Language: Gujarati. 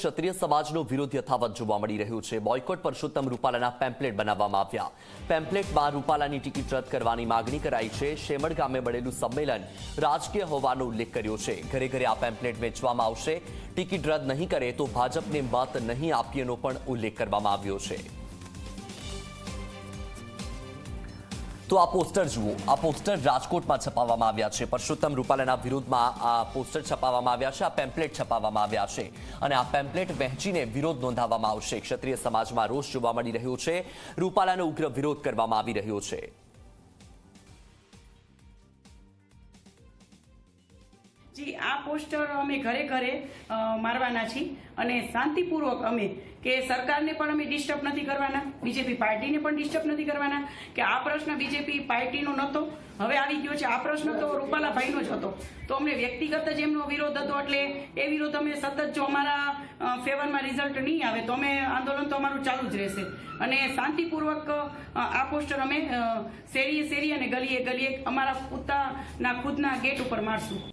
ક્ષત્રિય સમાજનો વિરોધ યથાવત જોવા મળી રહ્યો છે. બોયકોટ પરસોત્તમ રૂપાલાના પેમ્પલેટ બનાવવામાં આવ્યા. પેમ્પલેટમાં રૂપાલાની ટિકિટ રદ કરવાની માગણી કરાઈ છે. શેમળ ગામે મળેલું સંમેલન રાજકીય હોવાનો ઉલ્લેખ કર્યો છે. ઘરે ઘરે આ પેમ્પલેટ વેચવામાં આવશે. ટિકિટ રદ નહીં કરે તો ભાજપને મત નહીં આપીએનો પણ ઉલ્લેખ કરવામાં આવ્યો છે. તો આ પોસ્ટર જુઓ. આ પોસ્ટર રાજકોટમાં છપાવવામાં આવ્યા છે. પરસોત્તમ રૂપાલાના વિરોધમાં આ પોસ્ટર છપાવવામાં આવ્યા છે, આ પેમ્પલેટ છપાવવામાં આવ્યા છે અને આ પેમ્પલેટ વહેંચીને વિરોધ નોંધાવવામાં આવશે. ક્ષત્રિય સમાજમાં રોષ જોવા મળી રહ્યો છે. રૂપાલાનો ઉગ્ર વિરોધ કરવામાં આવી રહ્યો છે. જી, આ પોસ્ટર અમે ઘરે ઘરે મારવાના છીએ અને શાંતિપૂર્વક અમે કે સરકારને પણ અમે ડિસ્ટર્બ નથી કરવાના, બીજેપી પાર્ટીને પણ ડિસ્ટર્બ નથી કરવાના, કે આ પ્રશ્ન બીજેપી પાર્ટીનો નહોતો, હવે આવી ગયો છે. આ પ્રશ્ન તો રૂપાલાભાઈનો જ હતો. તો અમને વ્યક્તિગત જ એમનો વિરોધ હતો, એટલે એ વિરોધ અમે સતત જો અમારા ફેવરમાં રિઝલ્ટ નહીં આવે, તો અમે આંદોલન તો અમારું ચાલુ જ રહેશે. અને શાંતિપૂર્વક આ પોસ્ટર અમે શેરીએ શેરી અને ગલીએ ગલીએ અમારા પોતાના ખુદના ગેટ ઉપર મારશું.